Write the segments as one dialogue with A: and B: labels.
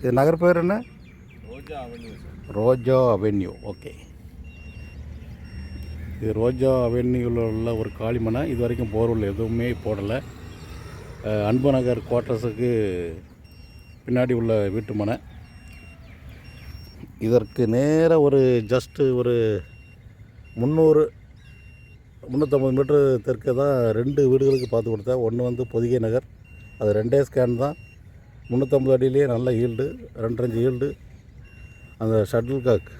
A: இது நகர் பேர் என்ன?
B: Roja avenue sir
A: Roja avenue okay. இது ரோஜா அவென்யூவில் உள்ள ஒரு காளிமனை இது வரைக்கும் போர்வெல் எதுவுமே போடலை. அன்பு நகர் குவார்ட்டர்ஸுக்கு பின்னாடி உள்ள வீட்டு மனை. இதற்கு நேர ஒரு ஜஸ்ட்டு ஒரு முந்நூறு முந்நூற்றம்பது மீட்டர் தெற்கே தான் ரெண்டு வீடுகளுக்கு பார்த்து கொடுத்தேன். ஒன்று வந்து பொதிகை நகர். அது ரெண்டே ஸ்கேன் தான். முந்நூற்றம்பது அடியிலேயே நல்ல ஈல்டு ரெண்டரைஞ்சு ஈல்டு. அந்த ஷட்டில் காக்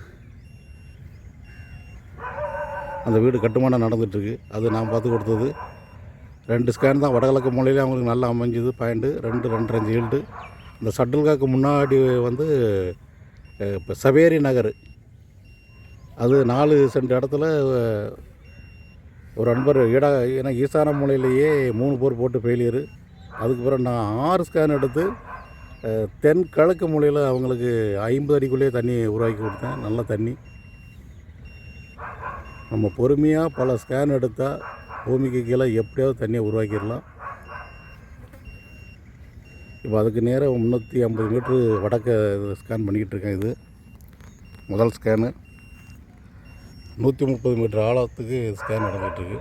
A: அந்த வீடு கட்டுமானம் நடந்துகிட்ருக்கு அது நான் பார்த்து கொடுத்தது. ரெண்டு ஸ்கேன் தான் வடகிழக்கு மூலையிலே அவங்களுக்கு நல்லா அமைஞ்சுது பாயிண்ட்டு ரெண்டு ரெண்டரைஞ்சு ஈல்டு. இந்த ஷட்டில் காக்கு முன்னாடி வந்து இப்போ சவேரி நகர். அது நாலு சென்ட் இடத்துல ஒரு அன்பர் ஈடா ஏன்னா ஈசான மூலையிலேயே மூணு போர் போட்டு ஃபெயிலியரு அதுக்கு பிறகு நான் ஆறு ஸ்கேன் எடுத்து தென் கிழக்கு மூலையில் அவங்களுக்கு ஐம்பது அடிக்குள்ளேயே தண்ணி உருவாக்கி கொடுத்தேன். நல்ல தண்ணி. நம்ம பொறுமையாக பல ஸ்கேன் எடுத்தால் பூமிக்கு கீழே எப்படியாவது தண்ணியை உருவாக்கிடலாம். இப்போ அதுக்கு நேராக முந்நூற்றி ஐம்பது மீட்ரு வடக்க ஸ்கேன் பண்ணிக்கிட்டு இருக்கேன் இது. முதல் ஸ்கேனு நூற்றி முப்பது மீட்டர் ஆழத்துக்கு ஸ்கேன் நடந்துகிட்டு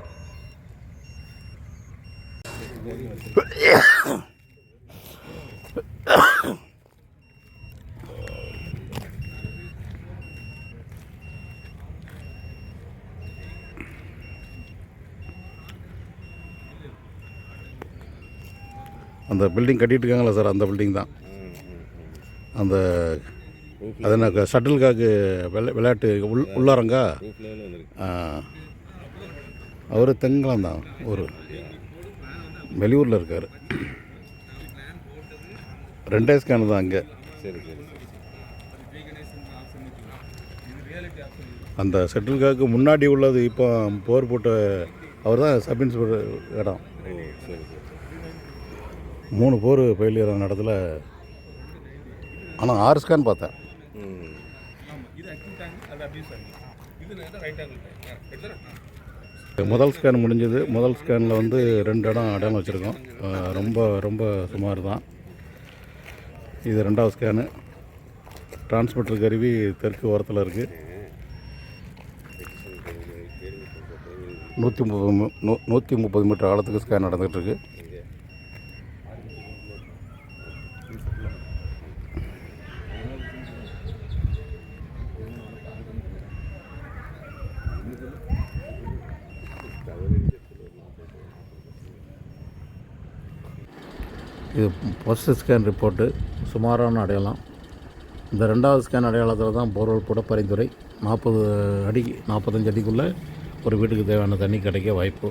A: அந்த பில்டிங் கட்டிட்டு இருக்காங்களா சார் அந்த பில்டிங் தான். அந்த அது என்ன ஷட்டில் காக்கு விளை விளையாட்டு உள் உள்ளாரங்கா? அவர் தெங்கலம் தான் ஒரு வெளியூரில் இருக்கார். ரெண்டே ஸ்கேன் தான் அங்கே.
B: சரி
A: அந்த ஷட்டில் காக்கு முன்னாடி உள்ளது இப்போ போர் போட்ட அவர் தான் சப் இன்ஸ்பெக்டர் இடம்
B: சரி சரி.
A: மூணு போர் ஃபெயிலியர் ஆன இடத்துல ஆனால் ஆறு ஸ்கேன் பார்த்தேன். முதல் ஸ்கேன் முடிஞ்சது. முதல் ஸ்கேனில் வந்து ரெண்டு இடம் அடையாளம் வச்சுருக்கோம். ரொம்ப ரொம்ப சுமார் தான். இது ரெண்டாவது ஸ்கேனு டிரான்ஸ்மிட்டர் கருவி தெற்கு ஓரத்தில் இருக்குது நூற்றி முப்பது மீ- நூ- நூற்றி முப்பது மீட்டர் ஆழத்துக்கு ஸ்கேன் நடந்துகிட்டு இது ஃபஸ்ட்டு ஸ்கேன் ரிப்போர்ட்டு சுமாரான அடையாளம். இந்த ரெண்டாவது ஸ்கேன் அடையாளத்தில் தான் போர்வெல் கூட பரிந்துரை. நாற்பது அடி நாற்பத்தஞ்சு அடிக்குள்ளே ஒரு வீட்டுக்கு தேவையான தண்ணி கிடைக்க வாய்ப்பு.